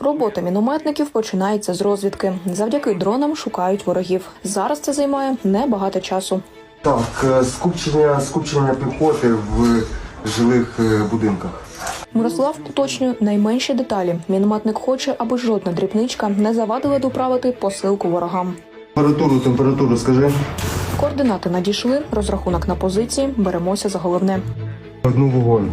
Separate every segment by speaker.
Speaker 1: Робота мінометників починається з розвідки. Завдяки дронам шукають ворогів. Зараз це займає небагато часу.
Speaker 2: Так, е, скупчення, скупчення піхоти в жилих е, будинках.
Speaker 1: Мирослав уточнює найменші деталі. Мінометник хоче, аби жодна дрібничка не завадила доправити посилку ворогам.
Speaker 2: Температуру, температуру скажи.
Speaker 1: Координати надійшли, розрахунок на позиції. Беремося за головне.
Speaker 2: Одну вогонь.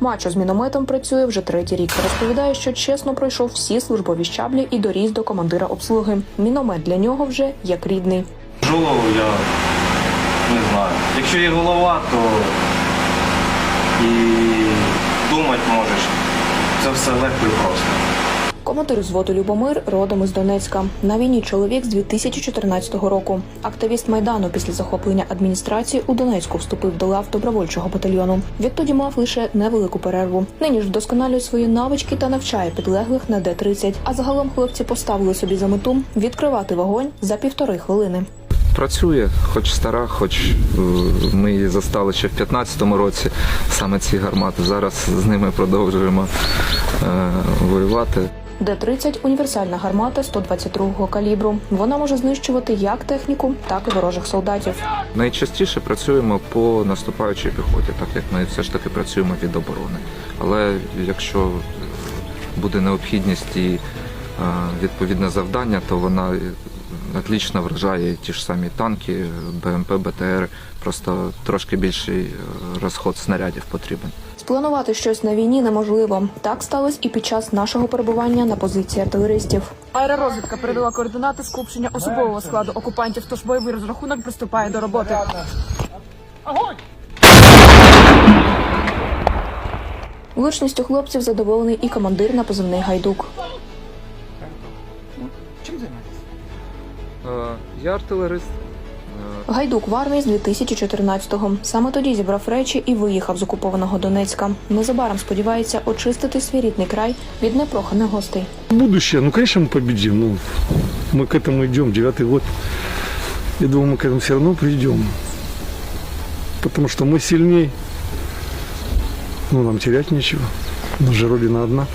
Speaker 1: Мачо з мінометом працює вже третій рік. Розповідає, що чесно пройшов всі службові щаблі і доріс до командира обслуги. Міномет для нього вже як рідний.
Speaker 3: Голову я не знаю. Якщо є голова, то і думати можеш. Це все легко і просто.
Speaker 1: Командир взводу Любомир родом із Донецька. На війні чоловік з 2014 року. Активіст майдану після захоплення адміністрації у Донецьку вступив до лав добровольчого батальйону. Відтоді мав лише невелику перерву. Нині ж вдосконалює свої навички та навчає підлеглих на Д-30. А загалом хлопці поставили собі за мету відкривати вогонь за півтори хвилини.
Speaker 4: Працює, хоч стара, хоч е, ми її застали ще в 15-му році, саме ці гармати. Зараз з ними продовжуємо е, воювати.
Speaker 1: Д-30 – універсальна гармата 122-го калібру. Вона може знищувати як техніку, так і ворожих солдатів.
Speaker 4: Найчастіше працюємо по наступаючій піхоті, так як ми все ж таки працюємо від оборони. Але якщо буде необхідність і відповідне завдання, то вона отлично вражає ті ж самі танки, БМП, БТР, просто трошки більший е, розход снарядів потрібен.
Speaker 1: Спланувати щось на війні неможливо. Так сталося і під час нашого перебування на позиції артилеристів.
Speaker 5: Аеророзвідка передала координати скупчення особового складу окупантів, тож бойовий розрахунок приступає до роботи.
Speaker 1: Влучністю хлопців задоволений і командир на позивний гайдук.
Speaker 4: Е, Я артилерист. Е,
Speaker 1: Гайдук в армії з 2014-го. Саме тоді зібрав речі і виїхав з окупованого Донецька. Незабаром сподівається очистити свій рідний край від непроханих гостей.
Speaker 6: Будущее, ну, конечно, мы победим. Ну, мы к этому идем, девятый год. Я думаю, мы к этому все равно придем. Потому что мы сильней. Ну, нам терять нечего. У нас же Родина одна.